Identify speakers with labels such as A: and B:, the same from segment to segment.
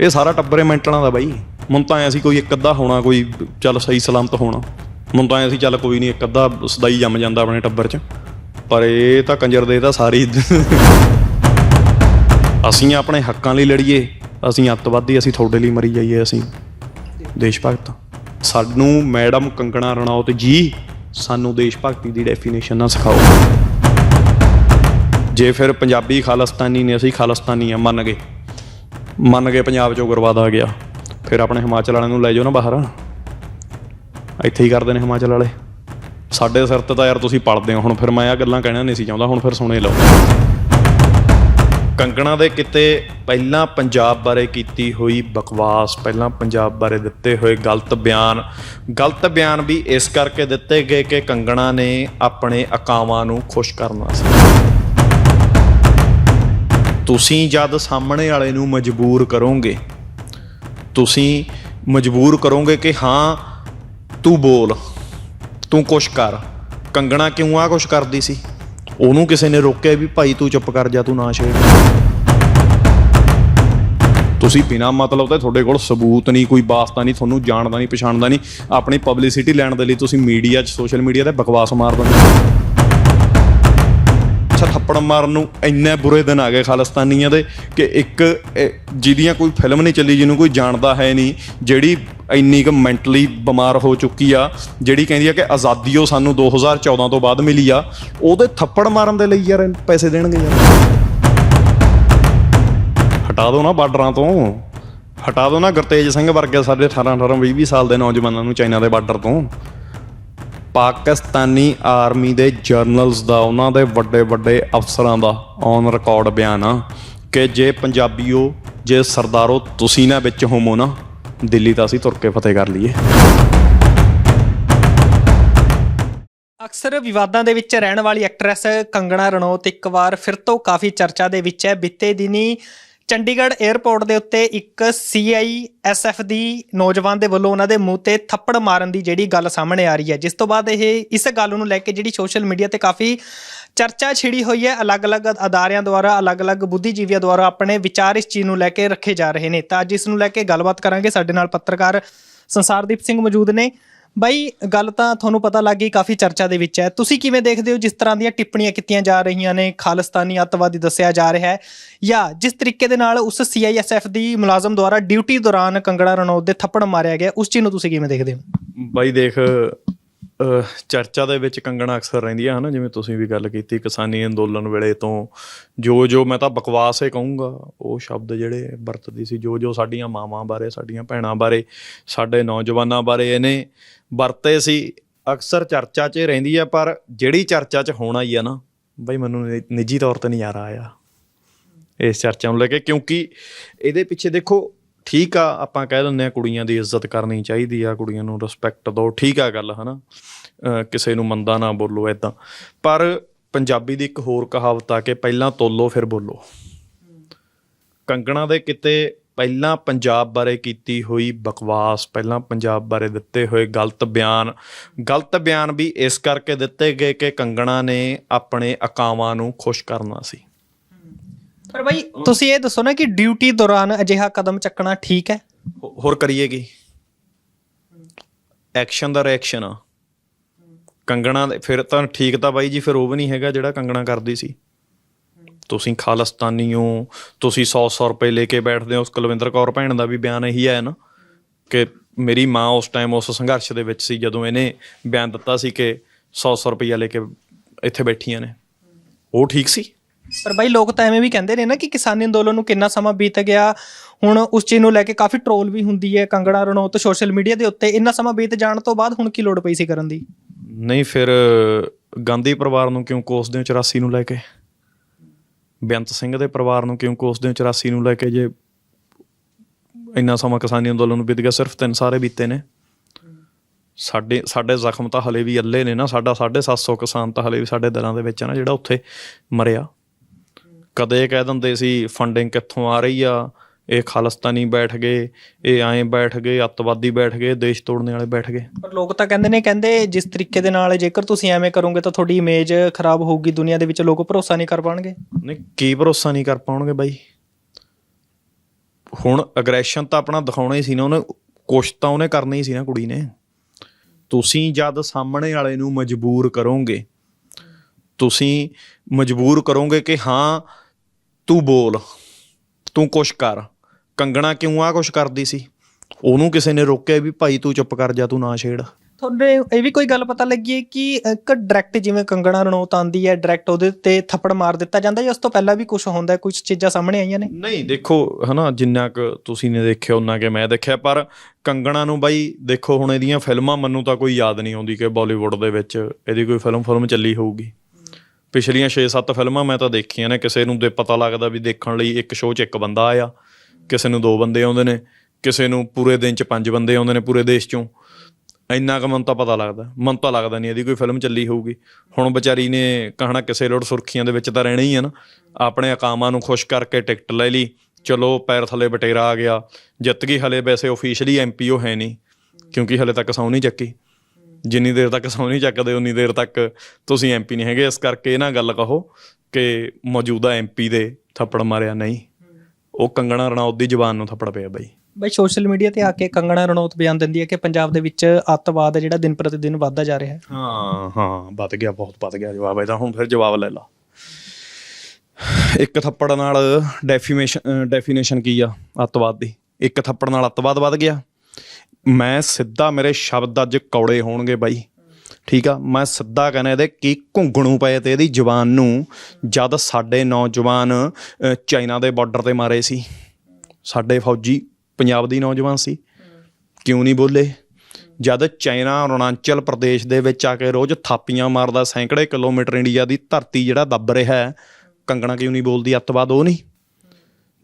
A: ਇਹ ਸਾਰਾ ਟੱਬਰੇ ਮੈਂਟਲਾਂ ਦਾ ਬਾਈ। mun ਤਾਂ ਅਸੀਂ ਕੋਈ ਇੱਕ ਅੱਧਾ ਹੋਣਾ, ਕੋਈ ਚੱਲ ਸਹੀ ਸਲਾਮਤ ਹੋਣਾ। mun ਤਾਂ ਅਸੀਂ ਚੱਲ ਕੋਈ ਨਹੀਂ, ਇੱਕ ਅੱਧਾ ਸਦਾਈ ਜੰਮ ਜਾਂਦਾ ਆਪਣੇ ਟੱਬਰ 'ਚ। ਪਰ ਇਹ ਤਾਂ ਕੰਜਰ ਦੇ ਤਾਂ ਸਾਰੀ ਅਸੀਂ ਆਪਣੇ ਹੱਕਾਂ ਲਈ ਲੜੀਏ, ਅਸੀਂ ਅੱਤਵਾਦੀ, ਅਸੀਂ ਤੁਹਾਡੇ ਲਈ ਮਰੀ ਜਾਈਏ, ਅਸੀਂ। ਦੇਸ਼ ਭਗਤ। ਸਾਨੂੰ ਮੈਡਮ ਕੰਗਣਾ ਰਣੌਤ ਜੀ, ਸਾਨੂੰ ਦੇਸ਼ ਭਗਤੀ ਦੀ ਡੈਫੀਨੇਸ਼ਨ ਨਾ ਸਿਖਾਓ। ਜੇ ਫਿਰ ਪੰਜਾਬੀ ਖਾਲਿਸਤਾਨੀ ਨੇ ਅਸੀਂ ਖਾਲਿਸਤਾਨੀ ਆ, ਮੰਨ ਗਏ। ਮੰਨ ਗਏ ਪੰਜਾਬ ਚੋਂ ਗੁਰਬਾਦ ਆ ਗਿਆ। ਫਿਰ ਆਪਣੇ ਹਿਮਾਚਲ ਵਾਲਿਆਂ ਨੂੰ ਲੈ ਜਾਓ ਨਾ ਬਾਹਰ। ਇੱਥੇ ਹੀ ਕਰਦੇ ਨੇ ਹਿਮਾਚਲ ਵਾਲੇ। ਸਾਡੇ ਸਿਰ ਤੇ ਤਾਂ ਯਾਰ ਤੁਸੀਂ ਪਲਦੇ ਹੋ। ਹੁਣ ਫਿਰ ਮੈਂ ਆ ਗੱਲਾਂ ਕਹਿਣਾ ਨਹੀਂ ਸੀ ਚਾਹੁੰਦਾ। ਹੁਣ ਫਿਰ ਸੁਣੇ ਲਓ। ਕੰਗਣਾ ਦੇ ਕਿਤੇ ਪਹਿਲਾਂ ਪੰਜਾਬ ਬਾਰੇ ਕੀਤੀ ਹੋਈ ਬਕਵਾਸ, ਪਹਿਲਾਂ ਪੰਜਾਬ ਬਾਰੇ ਦਿੱਤੇ ਹੋਏ ਗਲਤ ਬਿਆਨ। ਗਲਤ ਬਿਆਨ ਵੀ ਇਸ ਕਰਕੇ ਦਿੱਤੇ ਗਏ ਕਿ ਕੰਗਣਾ ਨੇ ਆਪਣੇ ਅਕਾਵਾਂ ਨੂੰ ਖੁਸ਼ ਕਰਨਾ ਸੀ। ਤੁਸੀਂ ਜਦ ਸਾਹਮਣੇ ਵਾਲੇ ਨੂੰ ਮਜਬੂਰ ਕਰੋਗੇ, ਤੁਸੀਂ ਮਜਬੂਰ ਕਰੋਗੇ ਕਿ ਹਾਂ, ਤੂੰ ਬੋਲ, ਤੂੰ ਕੁਛ ਕਰ। ਕੰਗਣਾ ਕਿਉਂ ਆ ਕੁਛ ਕਰਦੀ ਸੀ? ਉਹਨੂੰ ਕਿਸੇ ਨੇ ਰੋਕਿਆ ਵੀ ਭਾਈ ਤੂੰ ਚੁੱਪ ਕਰ ਜਾ, ਤੂੰ ਨਾ ਛੇੜ। ਤੁਸੀਂ ਬਿਨਾ ਮਤਲਬ ਤੇ ਤੁਹਾਡੇ ਕੋਲ ਸਬੂਤ ਨਹੀਂ, ਕੋਈ ਵਾਸਤਾ ਨਹੀਂ, ਤੁਹਾਨੂੰ ਜਾਣਦਾ ਨਹੀਂ, ਪਛਾਣਦਾ ਨਹੀਂ। ਆਪਣੀ ਪਬਲਿਸਿਟੀ ਲੈਣ ਦੇ ਲਈ ਤੁਸੀਂ ਮੀਡੀਆ 'ਚ ਸੋਸ਼ਲ ਮੀਡੀਆ ਤੇ ਬਕਵਾਸ ਮਾਰ ਦਿੰਦੇ ਹੋ। ਥੱਪੜ ਮਾਰਨ ਨੂੰ ਇੰਨੇ ਬੁਰੇ ਦਿਨ ਆ ਗਏ ਖਾਲਿਸਤਾਨੀਆਂ ਦੇ ਕਿ ਇੱਕ ਜਿਹਦੀਆਂ ਕੋਈ ਫਿਲਮ ਨਹੀਂ ਚੱਲੀ, ਜਿਹਨੂੰ ਕੋਈ ਜਾਣਦਾ ਹੈ ਨਹੀਂ, ਜਿਹੜੀ ਇੰਨੀ ਕੁ ਮੈਂਟਲੀ ਬਿਮਾਰ ਹੋ ਚੁੱਕੀ ਆ, ਜਿਹੜੀ ਕਹਿੰਦੀ ਆ ਕਿ ਆਜ਼ਾਦੀਓ ਸਾਨੂੰ 2014 ਤੋਂ ਬਾਅਦ ਮਿਲੀ ਆ, ਉਹਦੇ ਥੱਪੜ ਮਾਰਨ ਦੇ ਲਈ ਯਾਰ ਪੈਸੇ ਦੇਣਗੇ ਯਾਰ। ਹਟਾ ਦਿਓ ਨਾ ਬਾਰਡਰਾਂ ਤੋਂ। ਹਟਾ ਦਿਓ ਨਾ ਗੁਰਤੇਜ ਸਿੰਘ ਵਰਗੇ ਸਾਡੇ 18 18 20 20 ਸਾਲ ਦੇ ਨੌਜਵਾਨਾਂ ਨੂੰ ਚਾਈਨਾ ਦੇ ਬਾਰਡਰ ਤੋਂ। ਪਾਕਿਸਤਾਨੀ ਆਰਮੀ ਦੇ ਜਰਨਲਸ ਦਾ, ਉਹਨਾਂ ਦੇ ਵੱਡੇ ਵੱਡੇ ਅਫਸਰਾਂ ਦਾ ਔਨ ਰਿਕਾਰਡ ਬਿਆਨ ਆ ਕਿ ਜੇ ਪੰਜਾਬੀਓ, ਜੇ ਸਰਦਾਰੋ, ਤੁਸੀਂ ਨਾ ਵਿੱਚ ਹੋਮੋ ਨਾ, ਦਿੱਲੀ ਤਾਂ ਅਸੀਂ ਤੁਰ ਕੇ ਫਤਿਹ ਕਰ ਲਈਏ।
B: ਅਕਸਰ ਵਿਵਾਦਾਂ ਦੇ ਵਿੱਚ ਰਹਿਣ ਵਾਲੀ ਐਕਟਰੈਸ ਕੰਗਣਾ ਰਣੌਤ ਇੱਕ ਵਾਰ ਫਿਰ ਤੋਂ ਕਾਫੀ ਚਰਚਾ ਦੇ ਵਿੱਚ ਹੈ। ਬੀਤੇ ਦਿਨੀ ਚੰਡੀਗੜ੍ਹ 에ਅਰਪੋਰਟ ਦੇ ਉੱਤੇ ਇੱਕ ਸੀਆਈਐਸਐਫ ਦੀ ਨੌਜਵਾਨ ਦੇ ਵੱਲੋਂ ਉਹਨਾਂ ਦੇ ਮੂੰਹ ਤੇ ਥੱਪੜ ਮਾਰਨ ਦੀ ਜਿਹੜੀ ਗੱਲ ਸਾਹਮਣੇ ਆ ਰਹੀ ਹੈ। ਜਿਸ ਤੋਂ ਬਾਅਦ ਇਹ ਇਸ ਗੱਲ ਨੂੰ ਲੈ ਕੇ ਜਿਹੜੀ ਸੋਸ਼ਲ ਮੀਡੀਆ ਤੇ ਕਾਫੀ ਚਰਚਾ ਛਿੜੀ ਹੋਈ ਹੈ, ਅਲੱਗ-ਅਲੱਗ ਅਦਾਰਿਆਂ ਦੁਆਰਾ, ਅਲੱਗ-ਅਲੱਗ ਬੁੱਧੀਜੀਵੀਆਂ ਦੁਆਰਾ ਆਪਣੇ ਵਿਚਾਰ ਇਸ ਚੀਜ਼ ਨੂੰ ਲੈ ਕੇ ਰੱਖੇ ਜਾ ਰਹੇ ਨੇ। ਤਾਂ ਅੱਜ ਇਸ ਨੂੰ ਲੈ ਕੇ ਗੱਲਬਾਤ ਕਰਾਂਗੇ। ਸਾਡੇ ਨਾਲ ਪੱਤਰਕਾਰ ਸੰਸਾਰਦੀਪ ਸਿੰਘ ਮੌਜੂਦ ਨੇ। ਬਾਈ, ਗੱਲ ਤਾਂ ਤੁਹਾਨੂੰ ਪਤਾ ਲੱਗ ਗਈ, ਕਾਫੀ ਚਰਚਾ ਦੇ ਵਿੱਚ ਹੈ। ਤੁਸੀਂ ਕਿਵੇਂ ਦੇਖਦੇ ਹੋ ਜਿਸ ਤਰ੍ਹਾਂ ਦੀਆਂ ਟਿੱਪਣੀਆਂ ਕੀਤੀਆਂ ਜਾ ਰਹੀਆਂ ਨੇ? ਖਾਲਿਸਤਾਨੀ ਅੱਤਵਾਦੀ ਦੱਸਿਆ ਜਾ ਰਿਹਾ ਹੈ। ਜਾਂ ਜਿਸ ਤਰੀਕੇ ਦੇ ਨਾਲ ਉਸ ਸੀਆਈਐਸਐਫ ਦੀ ਮੁਲਾਜ਼ਮ ਦੁਆਰਾ ਡਿਊਟੀ ਦੌਰਾਨ ਕੰਗੜਾ ਰਣੌਤ ਦੇ ਥੱਪੜ ਮਾਰਿਆ ਗਿਆ, ਉਸ ਚੀਜ਼ ਨੂੰ ਤੁਸੀਂ ਕਿਵੇਂ ਦੇਖਦੇ ਹੋ?
A: ਬਾਈ, ਦੇਖ ਚਰਚਾ ਦੇ ਵਿੱਚ ਕੰਗਣਾ ਅਕਸਰ ਰਹਿੰਦੀਆਂ ਆ ਹਨਾ, ਜਿਵੇਂ ਤੁਸੀਂ ਵੀ ਗੱਲ ਕੀਤੀ ਕਿਸਾਨੀ ਅੰਦੋਲਨ ਵੇਲੇ ਤੋਂ। ਜੋ ਜੋ ਮੈਂ ਤਾਂ ਬਕਵਾਸ ਹੀ ਕਹੂੰਗਾ, ਉਹ ਸ਼ਬਦ ਜਿਹੜੇ ਵਰਤਦੀ ਸੀ, ਜੋ ਜੋ ਸਾਡੀਆਂ ਮਾਵਾਂ ਬਾਰੇ, ਸਾਡੀਆਂ ਭੈਣਾਂ ਬਾਰੇ, ਸਾਡੇ ਨੌਜਵਾਨਾਂ ਬਾਰੇ ਇਹਨੇ ਵਰਤੇ ਸੀ, ਅਕਸਰ ਚਰਚਾ 'ਚ ਰਹਿੰਦੀ ਆ, ਪਰ ਜਿਹੜੀ ਚਰਚਾ 'ਚ ਹੋਣਾ ਹੀ ਆ ਨਾ, ਬਈ ਮੈਨੂੰ ਨਿ- ਨਿੱਜੀ ਤੌਰ ਤੇ ਨਹੀਂ ਨਜ਼ਾਰਾ ਆਇਆ ਇਸ ਚਰਚਾ ਨੂੰ ਲੈ ਕੇ, ਕਿਉਂਕਿ ਇਹਦੇ ਪਿੱਛੇ ਦੇਖੋ ਠੀਕ ਆ, ਆਪਾਂ ਕਹਿ ਦਿੰਦੇ ਆ ਕੁੜੀਆਂ ਦੀ ਇੱਜ਼ਤ ਕਰਨੀ ਚਾਹੀਦੀ ਆ, ਕੁੜੀਆਂ ਨੂੰ ਰਿਸਪੈਕਟ ਦਿਓ, ਠੀਕ ਆ ਗੱਲ, ਹਨਾ? ਅਹ ਕਿਸੇ ਨੂੰ ਮੰਦਾ ਨਾ ਬੋਲੋ ਐਦਾਂ ਪਰ ਪੰਜਾਬੀ ਦੀ ਇੱਕ ਹੋਰ ਕਹਾਵਤ ਆ ਕਿ ਪਹਿਲਾਂ ਤੋਲੋ, ਫਿਰ ਬੋਲੋ। ਕੰਗਣਾ ਦੇ ਕਿਤੇ ਪਹਿਲਾਂ ਪੰਜਾਬ ਬਾਰੇ ਕੀਤੀ ਹੋਈ ਬਕਵਾਸ, ਪਹਿਲਾਂ ਪੰਜਾਬ ਬਾਰੇ ਦਿੱਤੇ ਹੋਏ ਗਲਤ ਬਿਆਨ ਗਲਤ ਬਿਆਨ ਵੀ ਇਸ ਕਰਕੇ ਦਿੱਤੇ ਗਏ ਕਿ ਕੰਗਣਾ ਨੇ ਆਪਣੇ ਅਕਾਵਾਂ ਨੂੰ ਖੁਸ਼ ਕਰਨਾ ਸੀ।
B: ਪਰ ਬਾਈ ਤੁਸੀਂ ਇਹ ਦੱਸੋ ਨਾ ਕਿ ਡਿਊਟੀ ਦੌਰਾਨ ਅਜਿਹਾ ਕਦਮ ਚੱਕਣਾ ਠੀਕ ਹੈ?
A: ਹੋਰ ਕਰੀਏ ਕੀ? ਐਕਸ਼ਨ ਦਾ ਰਿਐਕਸ਼ਨ ਆ। ਕੰਗਣਾ ਫਿਰ ਤਾਂ ਠੀਕ ਤਾਂ ਬਾਈ ਜੀ ਫਿਰ ਉਹ ਵੀ ਨਹੀਂ ਹੈਗਾ ਜਿਹੜਾ ਕੰਗਣਾ ਕਰਦੀ ਸੀ। ਤੁਸੀਂ ਖਾਲਿਸਤਾਨੀ ਹੋ ਤੁਸੀਂ 100 100 ਰੁਪਏ ਲੈ ਕੇ ਬੈਠਦੇ ਹੋ ਉਸ ਕੁਲਵਿੰਦਰ ਕੌਰ ਭੈਣ ਦਾ ਵੀ ਬਿਆਨ ਇਹੀ ਹੈ ਨਾ ਕਿ ਮੇਰੀ ਮਾਂ ਉਸ ਟਾਈਮ ਉਸ ਸੰਘਰਸ਼ ਦੇ ਵਿੱਚ ਸੀ ਜਦੋਂ ਇਹਨੇ ਬਿਆਨ ਦਿੱਤਾ ਸੀ ਕਿ 100 100 ਰੁਪਈਆ ਲੈ ਕੇ ਇੱਥੇ ਬੈਠੀਆਂ ਨੇ। ਉਹ ਠੀਕ ਸੀ?
B: ਪਰ ਬਾਈ ਲੋਕ ਤਾਂ ਐਵੇਂ ਵੀ ਕਹਿੰਦੇ ਨੇ ਨਾ ਕਿ ਕਿਸਾਨੀ ਅੰਦੋਲਨ ਨੂੰ ਕਿੰਨਾ ਸਮਾਂ ਬੀਤ ਗਿਆ, ਹੁਣ ਉਸ ਚੀਜ਼ ਨੂੰ ਲੈ ਕੇ ਕਾਫੀ ਟ੍ਰੋਲ ਵੀ ਹੁੰਦੀ ਹੈ ਕੰਗੜਾ ਰਣੌਤ ਸੋਸ਼ਲ ਮੀਡੀਆ ਦੇ ਉੱਤੇ ਇੰਨਾ ਸਮਾਂ ਬੀਤ ਜਾਣ ਤੋਂ ਬਾਅਦ ਹੁਣ ਕੀ ਲੋੜ ਪਈ ਸੀ ਕਰਨ ਦੀ?
A: ਨਹੀਂ, ਫਿਰ ਗਾਂਧੀ ਪਰਿਵਾਰ ਨੂੰ ਕਿਉਂ ਕੋਸਦੇ ਹੋ 84 ਨੂੰ ਲੈ ਕੇ? ਬੇਅੰਤ ਸਿੰਘ ਦੇ ਪਰਿਵਾਰ ਨੂੰ ਕਿਉਂ ਕੋਸਦੇ ਹੋ 84 ਨੂੰ ਲੈ ਕੇ ਜੇ ਇੰਨਾ ਸਮਾਂ ਕਿਸਾਨੀ ਅੰਦੋਲਨ ਨੂੰ ਬੀਤ ਗਿਆ, ਸਿਰਫ ਤਿੰਨ ਸਾਰੇ ਬੀਤੇ ਨੇ। ਸਾਡੇ ਸਾਡੇ ਜ਼ਖਮ ਤਾਂ ਹਲੇ ਵੀ ਅੱਲੇ ਨੇ ਨਾ, ਸਾਡਾ 750 ਕਿਸਾਨ ਤਾਂ ਹਲੇ ਵੀ ਸਾਡੇ ਦਿਲਾਂ ਦੇ ਵਿੱਚ ਨਾ, ਜਿਹੜਾ ਉੱਥੇ ਮਰਿਆ। ਕਦੇ ਕਹਿ ਦਿੰਦੇ ਸੀ ਫੰਡਿੰਗ ਕਿੱਥੋਂ ਆ ਰਹੀ ਆ? ਇਹ ਖਾਲਿਸਤਾਨੀ ਬੈਠ ਗਏ ਇਹ ਐਂ ਬੈਠ ਗਏ ਅੱਤਵਾਦੀ ਬੈਠ ਗਏ ਦੇਸ਼ ਤੋੜਨੇ ਵਾਲੇ ਬੈਠ ਗਏ।
B: ਪਰ ਲੋਕ ਤਾਂ ਕਹਿੰਦੇ ਨੇ ਕਹਿੰਦੇ ਜਿਸ ਤਰੀਕੇ ਦੇ ਨਾਲ ਜੇਕਰ ਤੁਸੀਂ ਐਵੇਂ ਕਰੋਗੇ ਤਾਂ ਤੁਹਾਡੀ ਇਮੇਜ ਖਰਾਬ ਹੋਊਗੀ ਦੁਨੀਆ ਦੇ ਵਿੱਚ ਲੋਕ ਭਰੋਸਾ ਨਹੀਂ ਕਰ ਪਾਣਗੇ
A: ਨਹੀਂ ਕੀ ਭਰੋਸਾ ਨਹੀਂ ਕਰ ਪਾਉਣਗੇ ਬਾਈ? ਹੁਣ ਅਗਰੈਸ਼ਨ ਤਾਂ ਆਪਣਾ ਦਿਖਾਉਣਾ ਹੀ ਸੀ ਨਾ ਉਹਨੇ ਕੁਛ ਤਾਂ ਉਹਨੇ ਕਰਨਾ ਹੀ ਸੀ ਨਾ ਕੁੜੀ ਨੇ। ਤੁਸੀਂ ਜਦ ਸਾਹਮਣੇ ਵਾਲੇ ਨੂੰ ਮਜਬੂਰ ਕਰੋਗੇ ਤੁਸੀਂ ਮਜਬੂਰ ਕਰੋਗੇ ਕਿ ਹਾਂ ਤੂੰ ਬੋਲ ਤੂੰ ਕੁਛ ਕਰ। ਕੰਗਣਾ ਕਿਉਂ ਆ ਕੁਛ ਕਰਦੀ ਸੀ? ਉਹਨੂੰ ਕਿਸੇ ਨੇ ਰੋਕਿਆ ਵੀ ਭਾਈ ਤੂੰ ਚੁੱਪ ਕਰ ਜਾ ਤੂੰ ਨਾ ਛੇੜ।
B: ਤੁਹਾਨੂੰ ਇਹ ਵੀ ਕੋਈ ਗੱਲ ਪਤਾ ਲੱਗੀ ਹੈ ਕਿ ਇੱਕ ਡਾਇਰੈਕਟ ਜਿਵੇਂ ਕੰਗਣਾ ਰਣੌਤ ਆਂਦੀ ਹੈ ਡਾਇਰੈਕਟ ਉਹਦੇ ਤੇ ਥੱਪੜ ਮਾਰ ਦਿੱਤਾ ਜਾਂਦਾ ਜਾਂ ਉਸ ਤੋਂ ਪਹਿਲਾਂ ਵੀ ਕੁਝ ਹੁੰਦਾ ਹੈ ਕੁਝ ਚੀਜ਼ਾਂ ਸਾਹਮਣੇ ਆਈਆਂ ਨੇ?
A: ਨਹੀਂ ਦੇਖੋ ਹਨਾ ਜਿੰਨਾ ਕੁ ਤੁਸੀਂ ਨੇ ਦੇਖਿਆ ਉਹਨਾਂ ਕਿ ਮੈਂ ਦੇਖਿਆ ਪਰ ਕੰਗਣਾ ਨੂੰ ਬਾਈ ਦੇਖੋ ਹੁਣ ਇਹਦੀਆਂ ਫਿਲਮਾਂ ਮੈਨੂੰ ਤਾਂ ਕੋਈ ਯਾਦ ਨਹੀਂ ਆਉਂਦੀ ਕਿ ਬਾਲੀਵੁੱਡ ਦੇ ਵਿੱਚ ਇਹਦੀ ਕੋਈ ਫਿਲਮ ਫਿਲਮ ਚੱਲੀ ਹੋਊਗੀ। ਪਿਛਲੀਆਂ 6-7 ਫਿਲਮਾਂ ਮੈਂ ਤਾਂ ਦੇਖੀਆਂ ਨੇ, ਕਿਸੇ ਨੂੰ ਤੇ ਪਤਾ ਲੱਗਦਾ ਵੀ ਦੇਖਣ ਲਈ ਇੱਕ ਸ਼ੋਅ 'ਚ ਇੱਕ ਬੰਦਾ ਆਇਆ, ਕਿਸੇ ਨੂੰ ਦੋ ਬੰਦੇ ਆਉਂਦੇ ਨੇ, ਕਿਸੇ ਨੂੰ ਪੂਰੇ ਦਿਨ 'ਚ ਪੰਜ ਬੰਦੇ ਆਉਂਦੇ ਨੇ ਪੂਰੇ ਦੇਸ਼ 'ਚੋਂ। ਇੰਨਾ ਕੁ ਮਨ ਤਾਂ ਪਤਾ ਲੱਗਦਾ, ਮਨ ਤਾਂ ਲੱਗਦਾ ਨਹੀਂ ਇਹਦੀ ਕੋਈ ਫਿਲਮ ਚੱਲੀ ਹੋਊਗੀ। ਹੁਣ ਵਿਚਾਰੀ ਨੇ ਕਹਣਾ ਕਿਸੇ ਲੋੜ ਸੁਰਖੀਆਂ ਦੇ ਵਿੱਚ ਤਾਂ ਰਹਿਣਾ ਹੀ ਆ ਨਾ। ਆਪਣੇ ਅਕਾਮਾਂ ਨੂੰ ਖੁਸ਼ ਕਰਕੇ ਟਿਕਟ ਲੈ ਲਈ, ਚਲੋ ਪੈਰ ਥੱਲੇ ਬਟੇਰਾ ਆ ਗਿਆ, ਜਿੱਤ ਗਈ, ਹਲੇ ਵੈਸੇ ਆਫੀਸ਼ੀਅਲੀ ਐਮਪੀ ਉਹ ਹੈ ਨਹੀਂ, ਕਿਉਂਕਿ ਹਲੇ ਤੱਕ ਸੌ ਨਹੀਂ ਚੱਕੀ। ਜਿੰਨੀ ਦੇਰ ਤੱਕ ਸੌ ਨਹੀਂ ਚੱਕਦੇ ਉਨੀ ਦੇਰ ਤੱਕ ਤੁਸੀਂ ਐਮਪੀ ਨਹੀਂ ਹੈਗੇ। ਇਸ ਕਰਕੇ ਇਹ ਨਾ ਗੱਲ ਕਹੋ ਕਿ ਮੌਜੂਦਾ ਐਮਪੀ ਦੇ ਥੱਪੜ ਮਾਰਿਆ ਨਹੀਂ। ਉਹ ਕੰਗਣਾ ਰਣੌਤ ਦੀ ਜ਼ਬਾਨ ਨੂੰ ਥੱਪੜ ਪਿਆ ਬਾਈ।
B: ਬਈ ਸੋਸ਼ਲ ਮੀਡੀਆ ਤੇ ਆ ਕੇ ਕੰਗਣਾ ਰਣੌਤ ਬਿਆਨ ਦਿੰਦੀ ਹੈ ਕਿ ਪੰਜਾਬ ਦੇ ਵਿੱਚ ਅੱਤਵਾਦ ਹੈ ਜਿਹੜਾ ਦਿਨ ਪ੍ਰਤੀ ਦਿਨ ਵੱਧਦਾ ਜਾ ਰਿਹਾ ਹੈ।
A: ਹਾਂ ਹਾਂ ਵੱਧ ਗਿਆ ਬਹੁਤ ਵੱਧ ਗਿਆ ਜਵਾਬ। ਇਹਦਾ ਹੁਣ ਫਿਰ ਜਵਾਬ ਲੈ ਲਾ। ਇੱਕ ਥੱਪੜ ਨਾਲ ਡੈਫੀਮੇਸ਼ਨ ਡੈਫੀਨੇਸ਼ਨ ਕੀ ਆ? ਅੱਤਵਾਦ ਦੀ। ਇੱਕ ਥੱਪੜ ਨਾਲ ਅੱਤਵਾਦ ਵੱਧ ਗਿਆ। ਮੈਂ ਸਿੱਧਾ ਮੇਰੇ ਸ਼ਬਦ ਅੱਜ ਕੌੜੇ ਹੋਣਗੇ ਬਾਈ। ਠੀਕ ਆ? ਮੈਂ ਸਿੱਧਾ ਕਹਿੰਦਾ ਇਹਦੇ ਕੀ ਘੁੰਗਣੂ ਪਏ ਤੇ ਇਹਦੀ ਜ਼ੁਬਾਨ ਨੂੰ, ਜਦ ਸਾਡੇ ਨੌਜਵਾਨ ਚਾਈਨਾ ਦੇ ਬਾਰਡਰ ਤੇ ਮਾਰੇ ਸੀ। ਸਾਡੇ ਫੌਜੀ ਪੰਜਾਬ ਦੀ ਨੌਜਵਾਨ ਸੀ। ਕਿਉਂ ਨਹੀਂ ਬੋਲੇ? ਜਦ ਚਾਈਨਾ ਅਰੁਣਾਚਲ ਪ੍ਰਦੇਸ਼ ਦੇ ਵਿੱਚ ਆ ਕੇ ਰੋਜ਼ ਥਾਪੀਆਂ ਮਾਰਦਾ, ਸੈਂਕੜੇ ਕਿਲੋਮੀਟਰ ਇੰਡੀਆ ਦੀ ਧਰਤੀ ਜਿਹੜਾ ਦੱਬ ਰਿਹਾ ਹੈ, ਕੰਗਣਾ ਕਿਉਂ ਨਹੀਂ ਬੋਲਦੀ? ਅੱਤਵਾਦ ਉਹ ਨਹੀਂ।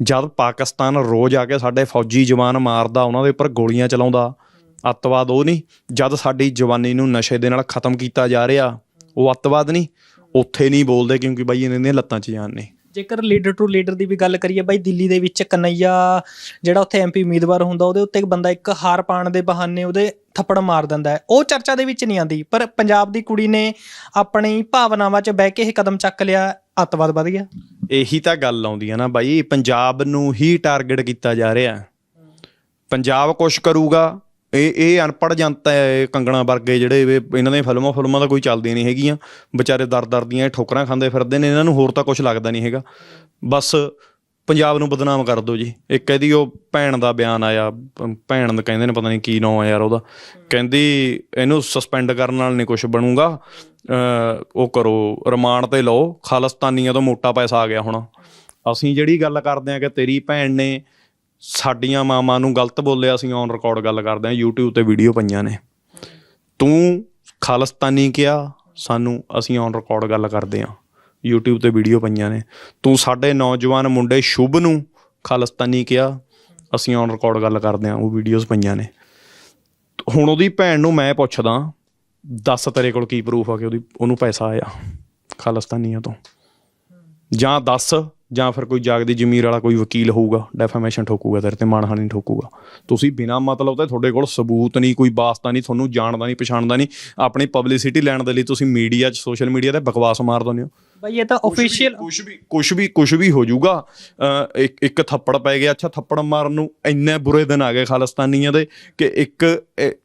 A: ਜਦ ਪਾਕਿਸਤਾਨ ਰੋਜ਼ ਆ ਕੇ ਸਾਡੇ ਫੌਜੀ ਜਵਾਨ ਮਾਰਦਾ, ਉਹਨਾਂ ਦੇ ਉੱਪਰ ਗੋਲੀਆਂ ਚਲਾਉਂਦਾ, ਅੱਤਵਾਦ ਉਹ ਨਹੀਂ, ਜਦ ਸਾਡੀ ਜਵਾਨੀ ਨੂੰ ਨਸ਼ੇ ਦੇ ਨਾਲ ਖਤਮ ਕੀਤਾ ਜਾ ਰਿਹਾ, ਉਹ ਅੱਤਵਾਦ ਨਹੀਂ, ਉੱਥੇ ਨਹੀਂ ਬੋਲਦੇ ਕਿਉਂਕਿ ਬਾਈ ਇਹਨਾਂ ਦੀਆਂ ਲੱਤਾਂ 'ਚ ਜਾਨ ਨੇ।
B: ਜੇਕਰ ਲੀਡਰ ਟੂ ਲੀਡਰ ਦੀ ਵੀ ਗੱਲ ਕਰੀਏ ਬਾਈ, ਦਿੱਲੀ ਦੇ ਵਿੱਚ ਕਨਈਆ ਜਿਹੜਾ ਉੱਥੇ ਐਮਪੀ ਉਮੀਦਵਾਰ ਹੁੰਦਾ, ਉਹਦੇ ਉੱਤੇ ਇੱਕ ਬੰਦਾ ਇੱਕ ਹਾਰ ਪਾਣ ਦੇ ਬਹਾਨੇ ਉਹਦੇ ਥੱਪੜ ਮਾਰ ਦਿੰਦਾ ਹੈ। ਉਹ ਚਰਚਾ ਦੇ ਵਿੱਚ ਨਹੀਂ ਆਂਦੀ ਪਰ ਪੰਜਾਬ ਦੀ ਕੁੜੀ ਨੇ ਆਪਣੀ ਭਾਵਨਾਵਾਂ 'ਚ ਬਹਿ ਕੇ ਇਹ ਕਦਮ ਚੱਕ ਲਿਆ। ਅੱਤਵਾਦ ਵੱਧ ਗਿਆ।
A: ਇਹੀ ਤਾਂ ਗੱਲ ਆਉਂਦੀ ਹੈ ਨਾ ਬਾਈ, ਪੰਜਾਬ ਨੂੰ ਹੀ ਟਾਰਗੇਟ ਕੀਤਾ ਜਾ ਰਿਹਾ। ਪੰਜਾਬ ਕੁਛ ਕਰੂਗਾ, ਇਹ ਇਹ ਅਨਪੜ੍ਹ ਜਨਤਾ ਹੈ ਕੰਗਣਾ ਵਰਗੇ ਜਿਹੜੇ ਇਹਨਾਂ ਦੀਆਂ ਫਿਲਮਾਂ ਫਿਲਮਾਂ ਤਾਂ ਕੋਈ ਚੱਲਦੀਆਂ ਨਹੀਂ ਹੈਗੀਆਂ। ਵਿਚਾਰੇ ਦਰ ਦਰ ਦੀਆਂ ਠੋਕਰਾਂ ਖਾਂਦੇ ਫਿਰਦੇ ਨੇ, ਇਹਨਾਂ ਨੂੰ ਹੋਰ ਤਾਂ ਕੁਝ ਲੱਗਦਾ ਨਹੀਂ ਹੈਗਾ। ਬਸ ਪੰਜਾਬ ਨੂੰ ਬਦਨਾਮ ਕਰ ਦਿਓ ਜੀ। ਇੱਕ ਇਹਦੀ ਉਹ ਭੈਣ ਦਾ ਬਿਆਨ ਆਇਆ ਭੈਣ ਦਾ ਕਹਿੰਦੇ ਨੇ ਪਤਾ ਨਹੀਂ ਕੀ ਨਾਂ ਆ ਯਾਰ ਉਹਦਾ। ਕਹਿੰਦੀ ਇਹਨੂੰ ਸਸਪੈਂਡ ਕਰਨ ਨਾਲ ਨਹੀਂ ਕੁਝ ਬਣੂਗਾ। ਉਹ ਕਰੋ, ਰਿਮਾਂਡ ਤੇ ਲਓ। ਖਾਲਸਤਾਨੀਆਂ ਤੋਂ ਮੋਟਾ ਪੈਸਾ ਆ ਗਿਆ ਹੁਣ। ਅਸੀਂ ਜਿਹੜੀ ਗੱਲ ਕਰਦੇ ਆ ਕਿ ਤੇਰੀ ਭੈਣ ਨੇ ਸਾਡੀਆਂ ਮਾਵਾਂ ਨੂੰ ਗਲਤ ਬੋਲਿਆ, ਅਸੀਂ ਔਨ ਰਿਕਾਰਡ ਗੱਲ ਕਰਦੇ ਆ YouTube ਤੇ ਵੀਡੀਓ ਪਈਆਂ ਨੇ। ਤੂੰ ਖਾਲਸਤਾਨੀ ਕਿਹਾ, ਸਾਨੂੰ ਅਸੀਂ ਔਨ ਰਿਕਾਰਡ ਗੱਲ ਕਰਦੇ ਆ YouTube ਤੇ ਵੀਡੀਓ ਪਈਆਂ ਨੇ। ਤੂੰ ਸਾਡੇ ਨੌਜਵਾਨ ਮੁੰਡੇ ਸ਼ੁਭ ਨੂੰ ਖਾਲਸਤਾਨੀ ਕਿਹਾ, ਅਸੀਂ ਔਨ ਰਿਕਾਰਡ ਗੱਲ ਕਰਦੇ ਆ ਉਹ ਵੀਡੀਓਜ਼ ਪਈਆਂ ਨੇ। ਹੁਣ ਉਹਦੀ ਭੈਣ ਨੂੰ ਮੈਂ ਪੁੱਛਦਾ ਦੱਸ ਤੇਰੇ ਕੋਲ ਕੀ ਪ੍ਰੂਫ ਆ ਕਿ ਉਹਦੀ ਉਹਨੂੰ ਪੈਸਾ ਆਇਆ? ਖਾਲਸਤਾਨੀਆਂ ਤੋਂ। ਜਾਂ ਦੱਸ, ਜਾਂ ਫਿਰ ਕੋਈ ਜਾਗਦੀ ਜ਼ਮੀਰ ਵਾਲਾ ਕੋਈ ਵਕੀਲ ਹੋਊਗਾ ਡੈਫਾਮੇਸ਼ਨ ਠੋਕੂਗਾ ਤੇਰੇ ਤੇ, ਮਾਨਹਾਨੀ ਠੋਕੂਗਾ। ਤੁਸੀਂ ਬਿਨਾ ਮਤਲਬ ਤੇ ਤੁਹਾਡੇ ਕੋਲ ਸਬੂਤ ਨਹੀਂ, ਕੋਈ ਵਾਸਤਾ ਨਹੀਂ, ਤੁਹਾਨੂੰ ਜਾਣਦਾ ਨਹੀਂ, ਪਛਾਣਦਾ ਨਹੀਂ, ਆਪਣੀ ਪਬਲਿਸਿਟੀ ਲੈਣ ਦੇ ਲਈ ਤੁਸੀਂ ਮੀਡੀਆ 'ਚ ਸੋਸ਼ਲ ਮੀਡੀਆ ਤੇ ਬਕਵਾਸ ਮਾਰ ਦਿੰਦੇ ਹੋ।
B: ਬਾਈ ਇਹ ਤਾਂ ਅਫੀਸ਼ੀਅਲ
A: ਕੁਝ ਵੀ ਕੁਝ ਵੀ ਕੁਝ ਵੀ ਹੋ ਜਾਊਗਾ। ਇੱਕ ਇੱਕ ਥੱਪੜ ਪੈ ਗਿਆ। ਅੱਛਾ ਥੱਪੜ ਮਾਰਨ ਨੂੰ ਇੰਨੇ ਬੁਰੇ ਦਿਨ ਆ ਗਏ ਖਾਲਿਸਤਾਨੀਆਂ ਦੇ ਕਿ ਇੱਕ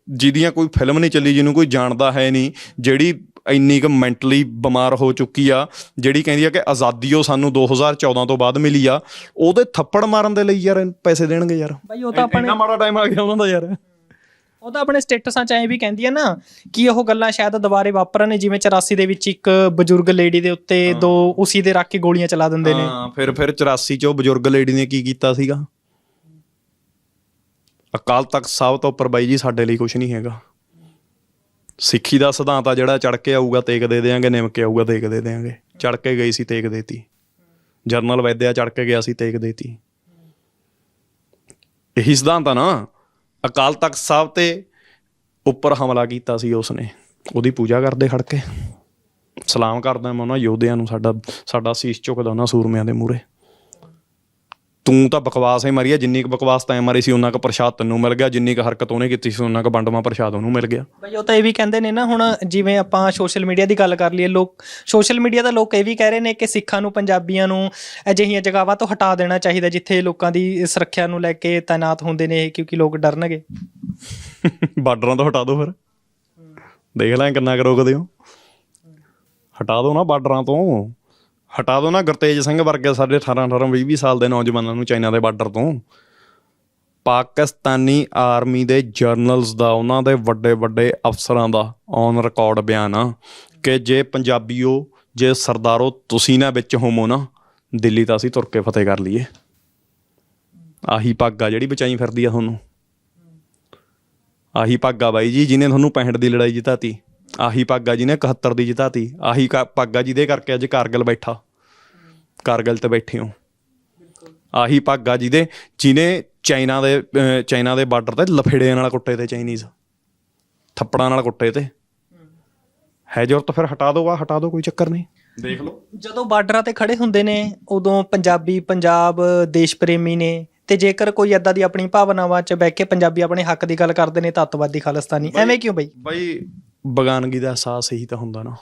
A: ਜਿਹਦੀਆਂ ਕੋਈ ਫਿਲਮ ਨਹੀਂ ਚੱਲੀ ਜਿਹਨੂੰ ਕੋਈ ਜਾਣਦਾ ਹੈ ਨਹੀਂ ਜਿਹੜੀ ਇੰਨੀ ਕੁ ਮੈਂਟਲੀ ਬਿਮਾਰ ਹੋ ਚੁੱਕੀ ਆ ਜਿਹੜੀ ਕਹਿੰਦੀ ਆ ਕਿ ਆਜ਼ਾਦੀ ਉਹ ਸਾਨੂੰ 2014 ਤੋਂ ਬਾਅਦ ਮਿਲੀ ਆ ਉਹਦੇ ਥੱਪੜ ਮਾਰਨ ਦੇ ਲਈ ਯਾਰ ਪੈਸੇ ਦੇਣਗੇ ਯਾਰ।
B: ਬਾਈ ਉਹ ਤਾਂ ਆਪਣੇ
A: ਇੰਨਾ ਮਾੜਾ ਟਾਈਮ ਆ ਗਿਆ ਉਹਨਾਂ ਦਾ ਯਾਰ।
B: ਉਹ ਤਾਂ ਆਪਣੇ ਸਟੇਟਸਾਂ 'ਚ ਐਂ ਵੀ ਕਹਿੰਦੀ ਹੈ ਨਾ ਕਿ ਉਹ ਗੱਲਾਂ ਸ਼ਾਇਦ ਦੁਬਾਰੇ ਵਾਪਰਨ ਜਿਵੇਂ 84 ਦੇ ਵਿੱਚ ਇੱਕ ਬਜ਼ੁਰਗ ਲੇਡੀ ਦੇ ਉੱਤੇ ਦੋ ਉਸੀ ਦੇ ਰੱਖ ਕੇ ਗੋਲੀਆਂ ਚਲਾ ਦਿੰਦੇ ਨੇ।
A: ਹਾਂ ਫਿਰ ਫਿਰ 84 ਚ ਉਹ ਬਜ਼ੁਰਗ ਲੇਡੀ ਨੇ ਕੀ ਕੀਤਾ ਸੀਗਾ? ਅਕਾਲ ਤਖਤ ਸਾਹਿਬ ਤੋਂ ਉੱਪਰ ਬਾਈ ਜੀ ਸਾਡੇ ਲਈ ਕੁਝ ਨਹੀਂ ਹੈਗਾ। ਸਿੱਖੀ ਦਾ ਸਿਧਾਂਤ ਆ ਜਿਹੜਾ ਚੜ ਕੇ ਆਊਗਾ ਤੇਗ ਦੇ ਦੇਾਂਗੇ ਨਿਮ ਕੇ ਆਊਗਾ ਤੇਗ ਦੇ ਦੇਾਂਗੇ ਚੜ ਕੇ ਗਈ ਸੀ ਤੇਗ ਦੇਤੀ। ਜਰਨਲ ਵੈਦਿਆ ਚੜ ਕੇ ਗਿਆ ਸੀ ਤੇਗ ਦੇਤੀ। ਇਹੀ ਸਿਧਾਂਤ ਆ ਨਾ। ਅਕਾਲ ਤਖਤ ਸਾਹਿਬ ਤੇ ਉੱਪਰ ਹਮਲਾ ਕੀਤਾ ਸੀ ਉਸਨੇ। ਉਹਦੀ ਪੂਜਾ ਕਰਦੇ ਖੜ ਕੇ ਸਲਾਮ ਕਰਦਾ ਮੈਂ ਉਹਨਾਂ ਯੋਧਿਆਂ ਨੂੰ, ਸਾਡਾ ਸਾਡਾ ਸੀਸ ਝੁਕਦਾ ਉਹਨਾਂ ਸੂਰਮਿਆਂ ਦੇ ਮੂਹਰੇ। ਤੂੰ ਤਾਂ ਬਕਵਾਸ ਹੀ ਮਾਰੀ ਆ ਜਿੰਨੀ ਕੁ ਬਕਵਾਸ ਤੈਂ ਮਾਰੀ ਸੀ ਉਹਨਾਂ ਕੁ ਪ੍ਰਸ਼ਾਦ ਤੈਨੂੰ ਮਿਲ ਗਿਆ ਜਿੰਨੀ ਕੁ ਹਰਕਤ ਉਹਨੇ ਕੀਤੀ ਸੀ ਉਹਨਾਂ ਕੁ ਵੰਡਵਾ ਪ੍ਰਸ਼ਾਦ ਉਹਨੂੰ ਮਿਲ ਗਿਆ।
B: ਬਈ ਉਹ ਤਾਂ ਇਹ ਵੀ ਕਹਿੰਦੇ ਨੇ ਨਾ ਹੁਣ ਜਿਵੇਂ ਆਪਾਂ ਸੋਸ਼ਲ ਮੀਡੀਆ ਦੀ ਗੱਲ ਕਰ ਲਈਏ ਲੋਕ ਸੋਸ਼ਲ ਮੀਡੀਆ ਦਾ ਲੋਕ ਇਹ ਵੀ ਕਹਿ ਰਹੇ ਨੇ ਕਿ ਸਿੱਖਾਂ ਨੂੰ ਪੰਜਾਬੀਆਂ ਨੂੰ ਅਜਿਹੀਆਂ ਜਗ੍ਹਾਵਾਂ ਤੋਂ ਹਟਾ ਦੇਣਾ ਚਾਹੀਦਾ ਜਿੱਥੇ ਲੋਕਾਂ ਦੀ ਸੁਰੱਖਿਆ ਨੂੰ ਲੈ ਕੇ ਤਾਇਨਾਤ ਹੁੰਦੇ ਨੇ ਇਹ ਕਿਉਂਕਿ ਲੋਕ ਡਰਨਗੇ।
A: ਬਾਰਡਰਾਂ ਤੋਂ ਹਟਾ ਦਿਓ ਫਿਰ। ਦੇਖ ਲੈ ਕਿੰਨਾ ਕੁ ਰੋਕਦੇ ਹੋ। ਹਟਾ ਦਿਓ ਨਾ ਬਾਰਡਰਾਂ ਤੋਂ। ਹਟਾ ਦਿਓ ਨਾ, ਗੁਰਤੇਜ ਸਿੰਘ ਵਰਗੇ ਸਾਡੇ 18 18 20 20 ਸਾਲ ਦੇ ਨੌਜਵਾਨਾਂ ਨੂੰ ਚਾਈਨਾ ਦੇ ਬਾਰਡਰ ਤੋਂ। ਪਾਕਿਸਤਾਨੀ ਆਰਮੀ ਦੇ ਜਰਨਲਸ ਦਾ, ਉਹਨਾਂ ਦੇ ਵੱਡੇ ਵੱਡੇ ਅਫਸਰਾਂ ਦਾ ਔਨ ਰਿਕਾਰਡ ਬਿਆਨ ਆ ਕਿ ਜੇ ਪੰਜਾਬੀਓ, ਜੇ ਸਰਦਾਰੋ, ਤੁਸੀਂ ਨਾ ਵਿੱਚ ਹੋਮੋ ਨਾ, ਦਿੱਲੀ ਤਾਂ ਅਸੀਂ ਤੁਰ ਕੇ ਫਤਿਹ ਕਰ ਲਈਏ। ਆਹੀ ਪੱਗ ਆ ਜਿਹੜੀ ਬਚਾਈ ਫਿਰਦੀ ਆ ਤੁਹਾਨੂੰ। ਆਹੀ ਪੱਗ ਆ ਬਾਈ ਜੀ, ਜਿਹਨੇ ਤੁਹਾਨੂੰ 65 ਦੀ ਲੜਾਈ ਜਿਤਾਤੀ। ਆਹੀ ਪੱਗ ਆ ਜਿਹਨੇ 71 ਦੀ ਜਿਤਾਤੀ। ਆਹੀ ਪੱਗ ਆ ਜਿਹਦੇ ਕਰਕੇ ਅੱਜ ਕਾਰਗਿਲ ਬੈਠਾ। ਕਾਰਗਿਲ ਤੇ ਬੈਠੇ ਹੋ। ਆਹੀ ਪੱਗ ਆ ਜਿਹਦੇ ਜਿਹਨੇ ਚਾਈਨਾ ਦੇ ਚਾਈਨਾ ਦੇ ਬਾਰਡਰ ਤੇ ਲਫੇੜਿਆਂ ਨਾਲ ਕੁੱਟੇ ਤੇ ਚਾਈਨੀਜ਼। ਥੱਪੜਾਂ ਨਾਲ ਕੁੱਟੇ ਤੇ। ਹੈ ਜ਼ਰੂਰਤ ਫਿਰ ਹਟਾ ਦੋਗਾ ਹਟਾ ਦੋ ਕੋਈ ਚੱਕਰ ਨਹੀਂ। ਦੇਖ ਲਓ।
B: ਜਦੋਂ ਬਾਰਡਰਾਂ ਤੇ ਖੜੇ ਹੁੰਦੇ ਨੇ ਉਦੋਂ ਪੰਜਾਬੀ ਪੰਜਾਬ ਦੇਸ਼ ਪ੍ਰੇਮੀ ਨੇ। ਤੇ ਜੇਕਰ ਕੋਈ ਏਦਾਂ ਦੀ ਆਪਣੀ ਭਾਵਨਾਵਾਂ 'ਚ ਬਹਿ ਕੇ ਪੰਜਾਬੀ ਆਪਣੇ ਹੱਕ ਦੀ ਗੱਲ ਕਰਦੇ ਨੇ ਤਾਂ ਅੱਤਵਾਦੀ ਖਾਲਿਸਤਾਨੀ। ਐਵੇਂ ਕਿਉਂ ਬਈ?
A: ਬਈ ਬਗਾਨਗੀ ਦਾ ਅਹਿਸਾਸ ਇਹੀ ਤਾਂ ਹੁੰਦਾ ਨਾ।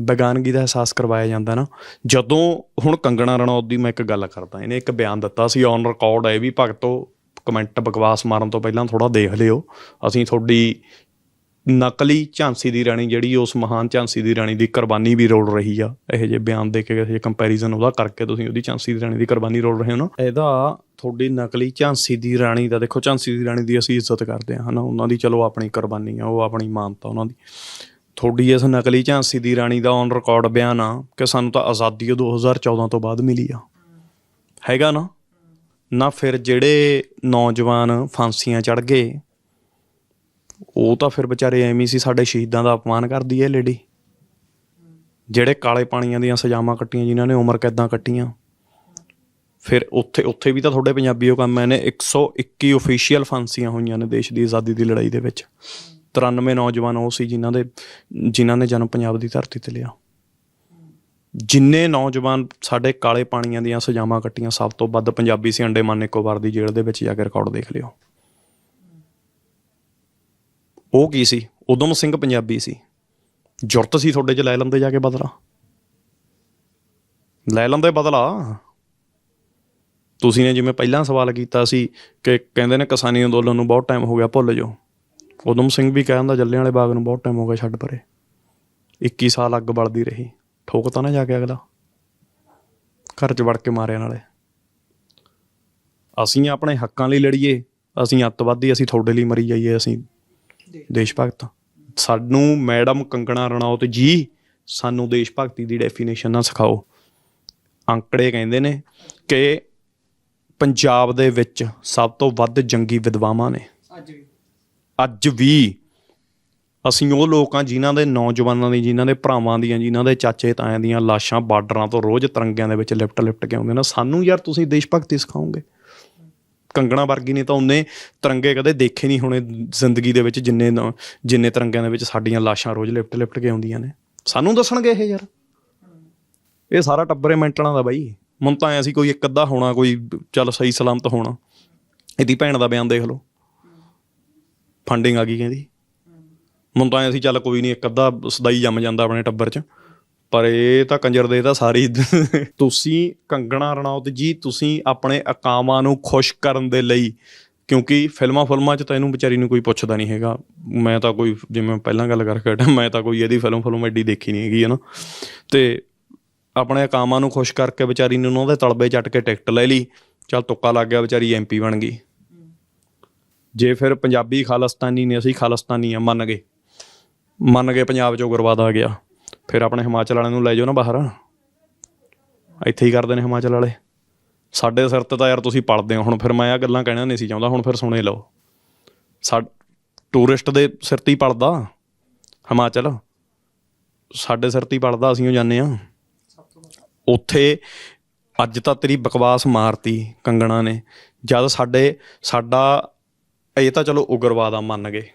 A: ਬਗਾਨਗੀ ਦਾ ਅਹਿਸਾਸ ਕਰਵਾਇਆ ਜਾਂਦਾ ਨਾ। ਜਦੋਂ ਹੁਣ ਕੰਗਣਾ ਰਣੌਤ ਦੀ ਮੈਂ ਇੱਕ ਗੱਲ ਕਰਦਾ, ਇਹਨੇ ਇੱਕ ਬਿਆਨ ਦਿੱਤਾ ਸੀ ਔਨ ਰਿਕਾਰਡ ਹੈ ਵੀ ਭਗਤੋ ਕਮੈਂਟ ਬਕਵਾਸ ਮਾਰਨ ਤੋਂ ਪਹਿਲਾਂ ਥੋੜਾ ਦੇਖ ਲਿਓ। ਅਸੀਂ ਤੁਹਾਡੀ ਨਕਲੀ ਝਾਂਸੀ ਦੀ ਰਾਣੀ ਜਿਹੜੀ, ਉਸ ਮਹਾਨ ਝਾਂਸੀ ਦੀ ਰਾਣੀ ਦੀ ਕੁਰਬਾਨੀ ਵੀ ਰੋਲ ਰਹੀ ਆ। ਇਹੋ ਜਿਹੇ ਬਿਆਨ ਦੇ ਕੇ ਕਿਸੇ ਕੰਪੈਰੀਜ਼ਨ ਉਹਦਾ ਕਰਕੇ ਤੁਸੀਂ ਉਹਦੀ ਝਾਂਸੀ ਦੀ ਰਾਣੀ ਦੀ ਕੁਰਬਾਨੀ ਰੋਲ ਰਹੇ ਹੋ ਨਾ। ਇਹਦਾ ਤੁਹਾਡੀ ਨਕਲੀ ਝਾਂਸੀ ਦੀ ਰਾਣੀ ਦਾ, ਦੇਖੋ ਝਾਂਸੀ ਦੀ ਰਾਣੀ ਦੀ ਅਸੀਂ ਇੱਜ਼ਤ ਕਰਦੇ ਹਾਂ, ਹਨਾ? ਉਹਨਾਂ ਦੀ ਚਲੋ ਆਪਣੀ ਕੁਰਬਾਨੀ ਆ, ਉਹ ਆਪਣੀ ਮਾਨਤਾ ਉਹਨਾਂ ਦੀ। ਤੁਹਾਡੀ ਇਸ ਨਕਲੀ ਝਾਂਸੀ ਦੀ ਰਾਣੀ ਦਾ ਔਨ ਰਿਕਾਰਡ ਬਿਆਨ ਆ ਕਿ ਸਾਨੂੰ ਤਾਂ ਆਜ਼ਾਦੀ ਉਹ 2014 ਤੋਂ ਬਾਅਦ ਮਿਲੀ ਆ। ਹੈਗਾ ਨਾ? ਨਾ ਫਿਰ ਜਿਹੜੇ ਨੌਜਵਾਨ ਫਾਂਸੀਆਂ ਚੜ ਗਏ ਉਹ ਤਾਂ ਫਿਰ ਵਿਚਾਰੇ ਐਵੇਂ ਸੀ, ਸਾਡੇ ਸ਼ਹੀਦਾਂ ਦਾ ਅਪਮਾਨ ਕਰਦੀ ਹੈ ਲੇਡੀ। ਜਿਹੜੇ ਕਾਲੇ ਪਾਣੀਆਂ ਦੀਆਂ ਸਜ਼ਾਵਾਂ ਕੱਟੀਆਂ ਜਿਨ੍ਹਾਂ ਨੇ, ਉਮਰ ਕੈਦਾਂ ਕੱਟੀਆਂ। ਫਿਰ ਉੱਥੇ ਉੱਥੇ ਵੀ ਤਾਂ ਤੁਹਾਡੇ ਪੰਜਾਬੀਓ ਕੰਮ ਐ ਨੇ 121 ਅਫੀਸ਼ੀਅਲ ਫਾਂਸੀਆਂ ਹੋਈਆਂ ਨੇ ਦੇਸ਼ ਦੀ ਆਜ਼ਾਦੀ ਦੀ ਲੜਾਈ ਦੇ ਵਿੱਚ। 93 ਨੌਜਵਾਨ ਉਹ ਸੀ ਜਿਨ੍ਹਾਂ ਦੇ, ਜਿਨ੍ਹਾਂ ਨੇ ਜਨਮ ਪੰਜਾਬ ਦੀ ਧਰਤੀ ਤੇ ਲਿਆ। ਜਿੰਨੇ ਨੌਜਵਾਨ ਸਾਡੇ ਕਾਲੇ ਪਾਣੀਆਂ ਦੀਆਂ ਸਜ਼ਾਵਾਂ ਕੱਟੀਆਂ, ਸਭ ਤੋਂ ਵੱਧ ਪੰਜਾਬੀ ਸੀ ਅੰਡੇਮਾਨ ਨਿਕੋਬਾਰ ਦੀ ਜੇਲ੍ਹ ਦੇ ਵਿੱਚ ਜਾ ਕੇ ਰਿਕਾਰਡ ਦੇਖ ਲਿਓ। ਉਹ ਕੀ ਸੀ? ਉਦਮ ਸਿੰਘ ਪੰਜਾਬੀ ਸੀ। ਜੁਰਤ ਸੀ ਤੁਹਾਡੇ 'ਚ ਲੈ ਲੰਦੇ ਜਾ ਕੇ ਬਦਲਾ। ਲੈ ਲੰਦੇ ਬਦਲਾ। ਤੁਸੀਂ ਨੇ ਜਿਵੇਂ ਪਹਿਲਾਂ ਸਵਾਲ ਕੀਤਾ ਸੀ ਕਿ ਕਹਿੰਦੇ ਨੇ ਕਿਸਾਨੀ ਅੰਦੋਲਨ ਨੂੰ ਬਹੁਤ ਟਾਈਮ ਹੋ ਗਿਆ, ਭੁੱਲ ਜਾਓ। ਉਦਮ ਸਿੰਘ ਵੀ ਕਹਿੰਦਾ ਜੱਲਿਆਂ ਵਾਲੇ ਬਾਗ ਨੂੰ ਬਹੁਤ ਟਾਈਮ ਹੋ ਗਿਆ ਛੱਡ ਪਰੇ। 21 ਸਾਲ ਅੱਗ ਬਲਦੀ ਰਹੀ। ਠੋਕ ਤਾਂ ਨਾ ਜਾ ਕੇ ਅਗਲਾ। ਘਰ 'ਚ ਵੜ ਕੇ ਮਾਰਿਆ ਨਾਲੇ। ਅਸੀਂ ਆਪਣੇ ਹੱਕਾਂ ਲਈ ਲੜੀਏ, ਅਸੀਂ ਅੱਤਵਾਦੀ, ਅਸੀਂ ਤੁਹਾਡੇ ਲਈ ਮਰੀ ਜਾਈਏ, ਅਸੀਂ ਦੇਸ਼ ਭਗਤ ਸਾਨੂੰ ਮੈਡਮ ਕੰਗਣਾ ਰਣੌਤ ਜੀ ਸਾਨੂੰ ਦੇਸ਼ ਭਗਤੀ ਦੀ ਡੈਫੀਨੇਸ਼ਨ ਨਾ ਸਿਖਾਓ। ਅੰਕੜੇ ਕਹਿੰਦੇ ਨੇ ਕਿ ਪੰਜਾਬ ਦੇ ਵਿੱਚ ਸਭ ਤੋਂ ਵੱਧ ਜੰਗੀ ਵਿਧਵਾਵਾਂ ਨੇ।
B: ਅੱਜ ਵੀ।
A: ਅੱਜ ਵੀ। ਅਸੀਂ ਉਹ ਲੋਕ ਹਾਂ ਜਿਨ੍ਹਾਂ ਦੇ ਨੌਜਵਾਨਾਂ ਦੀ ਜਿਨ੍ਹਾਂ ਦੇ ਭਰਾਵਾਂ ਦੀਆਂ ਜਿਨ੍ਹਾਂ ਦੇ ਚਾਚੇ ਤਾਇਆਂ ਦੀਆਂ ਲਾਸ਼ਾਂ ਬਾਰਡਰਾਂ ਤੋਂ ਰੋਜ਼ ਤਿਰੰਗਿਆਂ ਦੇ ਵਿੱਚ ਲਿਪਟ ਲਿਪਟ ਕੇ ਆਉਂਦੇ ਨੇ। ਸਾਨੂੰ ਯਾਰ ਤੁਸੀਂ ਦੇਸ਼ ਭਗਤੀ ਸਿਖਾਓਗੇ। ਕੰਗਣਾ ਵਰਗੀ ਨੇ ਤਾਂ ਉਹਨੇ ਤਿਰੰਗੇ ਕਦੇ ਦੇਖੇ ਨਹੀਂ ਹੋਣੇ ਜ਼ਿੰਦਗੀ ਦੇ ਵਿੱਚ ਜਿੰਨੇ ਜਿੰਨੇ ਤਿਰੰਗਿਆਂ ਦੇ ਵਿੱਚ ਸਾਡੀਆਂ ਲਾਸ਼ਾਂ ਰੋਜ਼ ਲਿਪਟ ਲਿਪਟ ਕੇ ਆਉਂਦੀਆਂ ਨੇ। ਸਾਨੂੰ ਦੱਸਣਗੇ ਇਹ ਯਾਰ। ਇਹ ਸਾਰਾ ਟੱਬਰੇ ਮੈਂਟਲਾਂ ਦਾ ਬਾਈ। ਮਨ ਤਾਂ ਐਂ ਸੀ ਕੋਈ ਇੱਕ ਅੱਧਾ ਹੋਣਾ, ਕੋਈ ਚੱਲ ਸਹੀ ਸਲਾਮਤ ਹੋਣਾ। ਇਹਦੀ ਭੈਣ ਦਾ ਬਿਆਨ ਦੇਖ ਲਓ। ਫੰਡਿੰਗ ਆ ਗਈ ਕਹਿੰਦੀ। ਮਨ ਤਾਂ ਐਂ ਸੀ ਚੱਲ ਕੋਈ ਨਹੀਂ, ਇੱਕ ਅੱਧਾ ਸਦਾਈ ਜੰਮ ਜਾਂਦਾ ਆਪਣੇ ਟੱਬਰ 'ਚ। ਪਰ ਇਹ ਤਾਂ ਕੰਜਰ ਦੇ ਤਾਂ ਸਾਰੀ ਤੁਸੀਂ ਕੰਗਣਾ ਰਣੌਤ ਜੀ, ਤੁਸੀਂ ਆਪਣੇ ਅਕਾਮਾਂ ਨੂੰ ਖੁਸ਼ ਕਰਨ ਦੇ ਲਈ, ਕਿਉਂਕਿ ਫਿਲਮਾਂ ਫਿਲਮਾਂ 'ਚ ਤਾਂ ਇਹਨੂੰ ਵਿਚਾਰੀ ਨੂੰ ਕੋਈ ਪੁੱਛਦਾ ਨਹੀਂ ਹੈਗਾ। ਮੈਂ ਤਾਂ ਕੋਈ ਜਿਵੇਂ ਪਹਿਲਾਂ ਗੱਲ ਕਰਕੇ ਹਟਿਆ ਮੈਂ ਤਾਂ ਕੋਈ ਇਹਦੀ ਫਿਲਮ ਫਿਲਮ ਐਡੀ ਦੇਖੀ ਨਹੀਂ ਹੈਗੀ, ਹੈ ਨਾ। ਤੇ ਆਪਣੇ ਅਕਾਮਾਂ ਨੂੰ ਖੁਸ਼ ਕਰਕੇ ਵਿਚਾਰੀ ਨੇ ਉਹਨਾਂ ਦੇ ਤਲਬੇ ਚੱਟ ਕੇ ਟਿਕਟ ਲੈ ਲਈ। ਚੱਲ ਤੁੱਕਾ ਲੱਗ ਗਿਆ, ਵਿਚਾਰੀ ਐਮਪੀ ਬਣ ਗਈ। ਜੇ ਫਿਰ ਪੰਜਾਬੀ ਖਾਲਸਤਾਨੀ ਨੇ ਅਸੀਂ ਖਾਲਸਤਾਨੀ ਆ, ਮੰਨ ਗਏ। ਮੰਨ ਗਏ ਪੰਜਾਬ ਚੋਂ ਉਗਰਵਾਦ ਆ ਗਿਆ। ਫਿਰ ਆਪਣੇ ਹਿਮਾਚਲ ਵਾਲਿਆਂ ਨੂੰ ਲੈ ਜਾਓ ਨਾ ਬਾਹਰ। ਇੱਥੇ ਹੀ ਕਰਦੇ ਨੇ ਹਿਮਾਚਲ ਵਾਲੇ। ਸਾਡੇ ਸਿਰ ਤੇ ਤਾਂ ਯਾਰ ਤੁਸੀਂ ਪਲਦੇ ਹੋ। ਹੁਣ ਫਿਰ ਮੈਂ ਆ ਗੱਲਾਂ ਕਹਿਣਾ ਨਹੀਂ ਸੀ ਚਾਹੁੰਦਾ। ਹੁਣ ਫਿਰ ਸੁਣੇ ਲਓ। ਸਾ ਟੂਰਿਸਟ ਦੇ ਸਿਰ ਤੇ ਹੀ ਪਲਦਾ ਹਿਮਾਚਲ। ਸਾਡੇ ਸਿਰ ਤੇ ਹੀ ਪਲਦਾ, ਅਸੀਂ ਉਹ ਜਾਂਦੇ ਆ ਉੱਥੇ ਅੱਜ ਤਾਂ ਤੇਰੀ ਬਕਵਾਸ ਮਾਰਤੀ ਕੰਗਣਾ ਨੇ। ਜਦ ਸਾਡੇ ਸਾਡਾ ਇਹ ਤਾਂ ਚਲੋ ਉਗਰਵਾਦ ਆ ਮੰਨ ਗਏ।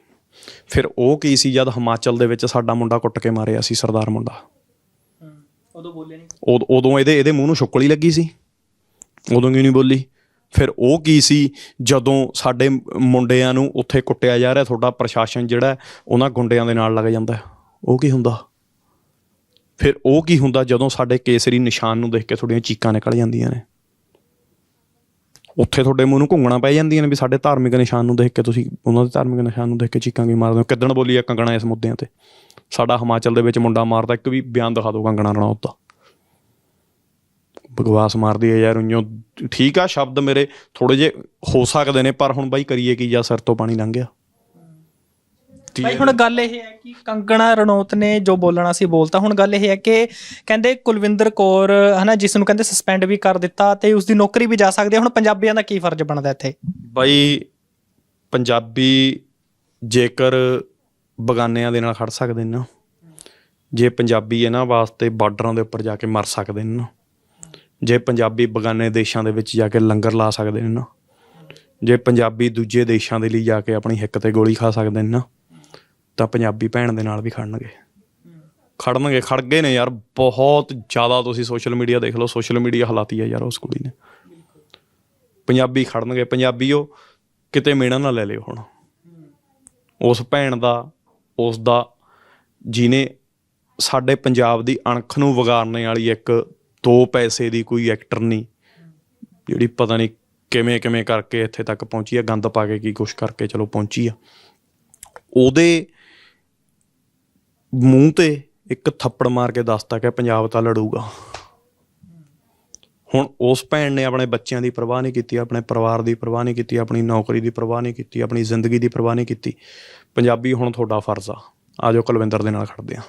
A: ਫਿਰ ਉਹ ਕੀ ਸੀ ਜਦ ਹਿਮਾਚਲ ਦੇ ਵਿੱਚ ਸਾਡਾ ਮੁੰਡਾ ਕੁੱਟ ਕੇ ਮਾਰਿਆ ਸੀ ਸਰਦਾਰ ਮੁੰਡਾ?
B: ਉਦੋਂ ਬੋਲੇ ਨਹੀਂ
A: ਉਦ- ਇਹਦੇ ਇਹਦੇ ਮੂੰਹ ਨੂੰ ਛੁੱਕਲੀ ਲੱਗੀ ਸੀ। ਉਦੋਂ ਕਿਉਂ ਨਹੀਂ ਬੋਲੀ? ਫਿਰ ਉਹ ਕੀ ਸੀ ਜਦੋਂ ਸਾਡੇ ਮੁੰਡਿਆਂ ਨੂੰ ਉੱਥੇ ਕੁੱਟਿਆ ਜਾ ਰਿਹਾ ਤੁਹਾਡਾ ਪ੍ਰਸ਼ਾਸਨ ਜਿਹੜਾ ਉਹਨਾਂ ਗੁੰਡਿਆਂ ਦੇ ਨਾਲ ਲੱਗ ਜਾਂਦਾ। ਉਹ ਕੀ ਹੁੰਦਾ? ਫਿਰ ਉਹ ਕੀ ਹੁੰਦਾ ਜਦੋਂ ਸਾਡੇ ਕੇਸਰੀ ਨਿਸ਼ਾਨ ਨੂੰ ਦੇਖ ਕੇ ਤੁਹਾਡੀਆਂ ਚੀਕਾਂ ਨਿਕਲ ਜਾਂਦੀਆਂ ਨੇ? ਉੱਥੇ ਤੁਹਾਡੇ ਮੂੰਹ ਨੂੰ ਘੁੰਗਣਾ ਪੈ ਜਾਂਦੀਆਂ ਨੇ ਵੀ ਸਾਡੇ ਧਾਰਮਿਕ ਨਿਸ਼ਾਨ ਨੂੰ ਦੇਖ ਕੇ ਤੁਸੀਂ ਉਹਨਾਂ ਦੇ ਧਾਰਮਿਕ ਨਿਸ਼ਾਨ ਨੂੰ ਦੇਖ ਕੇ ਚੀਕਾਂ ਕੀ ਮਾਰਦੇ ਹੋ? ਕਿੱਦਣ ਬੋਲੀ ਆ ਕੰਗਣਾ ਇਸ ਮੁੱਦਿਆਂ ਤੇ? ਸਾਡਾ ਹਿਮਾਚਲ ਦੇ ਵਿੱਚ ਮੁੰਡਾ ਮਾਰਦਾ, ਇੱਕ ਵੀ ਬਿਆਨ ਦਿਖਾ ਦਿਓ ਕੰਗਣਾ ਰਣੌਤ ਦਾ ਬਗਵਾਸ ਮਾਰਦੀ ਹੈ ਯਾਰ, ਉਈਓ ਠੀਕ ਆ, ਸ਼ਬਦ ਮੇਰੇ ਥੋੜੇ ਜੇ ਹੋ ਸਕਦੇ ਨੇ, ਪਰ ਹੁਣ ਬਾਈ ਕਰੀਏ ਕੀ ਜਾਂ ਸਿਰ ਤੋਂ ਪਾਣੀ ਲੰਘ ਗਿਆ।
B: ਭਾਈ ਹੁਣ ਗੱਲ ਇਹ ਹੈ ਕਿ ਕੰਗਣਾ ਰਣੌਤ ਨੇ ਜੋ ਬੋਲਣਾ ਸੀ ਬੋਲਤਾ ਹੁਣ ਗੱਲ ਇਹ ਹੈ ਕਿ ਕਹਿੰਦੇ ਕੁਲਵਿੰਦਰ ਕੌਰ ਹਨਾ ਜਿਸ ਨੂੰ ਕਹਿੰਦੇ ਸਸਪੈਂਡ ਵੀ ਕਰ ਦਿੱਤਾ ਤੇ ਉਸ ਦੀ ਨੌਕਰੀ ਵੀ ਜਾ ਸਕਦੀ ਹੈ। ਹੁਣ ਪੰਜਾਬੀਆਂ ਦਾ ਕੀ ਫਰਜ਼ ਬਣਦਾ ਇੱਥੇ?
A: ਬਾਈ ਪੰਜਾਬੀ ਜੇਕਰ ਬਗਾਨਿਆਂ ਦੇ ਨਾਲ ਖੜ ਸਕਦੇ ਨੇ ਨਾ ਜੇ ਪੰਜਾਬੀ ਇਹਨਾਂ ਵਾਸਤੇ ਬਾਰਡਰਾਂ ਦੇ ਉੱਪਰ ਜਾ ਕੇ ਮਰ ਸਕਦੇ ਨੇ ਨਾ ਜੇ ਪੰਜਾਬੀ ਬਗਾਨੇ ਦੇਸ਼ਾਂ ਦੇ ਵਿੱਚ ਜਾ ਕੇ ਲੰਗਰ ਲਾ ਸਕਦੇ ਨੇ ਨਾ ਜੇ ਪੰਜਾਬੀ ਦੂਜੇ ਦੇਸ਼ਾਂ ਦੇ ਲਈ ਜਾ ਕੇ ਆਪਣੀ ਹਿੱਕ ਤੇ ਗੋਲੀ ਖਾ ਸਕਦੇ ਨੇ ਨਾ ਤਾਂ ਪੰਜਾਬੀ ਭੈਣ ਦੇ ਨਾਲ ਵੀ ਖੜਨਗੇ। ਖੜਨਗੇ ਖੜ ਗਏ ਨੇ ਯਾਰ ਬਹੁਤ ਜ਼ਿਆਦਾ ਤੁਸੀਂ ਸੋਸ਼ਲ ਮੀਡੀਆ ਦੇਖ ਲਓ ਸੋਸ਼ਲ ਮੀਡੀਆ ਹਲਾਤੀ ਹੈ ਯਾਰ ਉਸ ਕੁੜੀ ਨੇ। ਪੰਜਾਬੀ ਖੜਨਗੇ ਪੰਜਾਬੀ ਉਹ ਕਿਤੇ ਮੇਣਾ ਨਾ ਲੈ ਲਿਓ ਹੁਣ। ਉਸ ਭੈਣ ਦਾ ਉਸ ਦਾ ਜਿਹਨੇ ਸਾਡੇ ਪੰਜਾਬ ਦੀ ਅਣਖ ਨੂੰ ਵਿਗਾੜਨੇ ਵਾਲੀ ਇੱਕ ਦੋ ਪੈਸੇ ਦੀ ਕੋਈ ਐਕਟਰ ਨਹੀਂ ਜਿਹੜੀ ਪਤਾ ਨਹੀਂ ਕਿਵੇਂ ਕਿਵੇਂ ਕਰਕੇ ਇੱਥੇ ਤੱਕ ਪਹੁੰਚੀ ਆ ਗੰਦ ਪਾ ਕੇ ਕੀ ਕੁਛ ਕਰਕੇ ਚਲੋ ਪਹੁੰਚੀ ਆ। ਉਹਦੇ ਮੂੰਹ ਤੇ ਇੱਕ ਥੱਪੜ ਮਾਰ ਕੇ ਦੱਸਤਾ ਕਿ ਪੰਜਾਬ ਤਾਂ ਲੜੂਗਾ। ਹੁਣ ਉਸ ਭੈਣ ਨੇ ਆਪਣੇ ਬੱਚਿਆਂ ਦੀ ਪਰਵਾਹ ਨਹੀਂ ਕੀਤੀ, ਆਪਣੇ ਪਰਿਵਾਰ ਦੀ ਪਰਵਾਹ ਨਹੀਂ ਕੀਤੀ, ਆਪਣੀ ਨੌਕਰੀ ਦੀ ਪਰਵਾਹ ਨਹੀਂ ਕੀਤੀ, ਆਪਣੀ ਜ਼ਿੰਦਗੀ ਦੀ ਪਰਵਾਹ ਨਹੀਂ ਕੀਤੀ। ਪੰਜਾਬੀ ਹੁਣ ਤੁਹਾਡਾ ਫਰਜ਼ ਆ। ਆਜੋ ਕੁਲਵਿੰਦਰ ਦੇ ਨਾਲ ਖੜਦੇ ਆ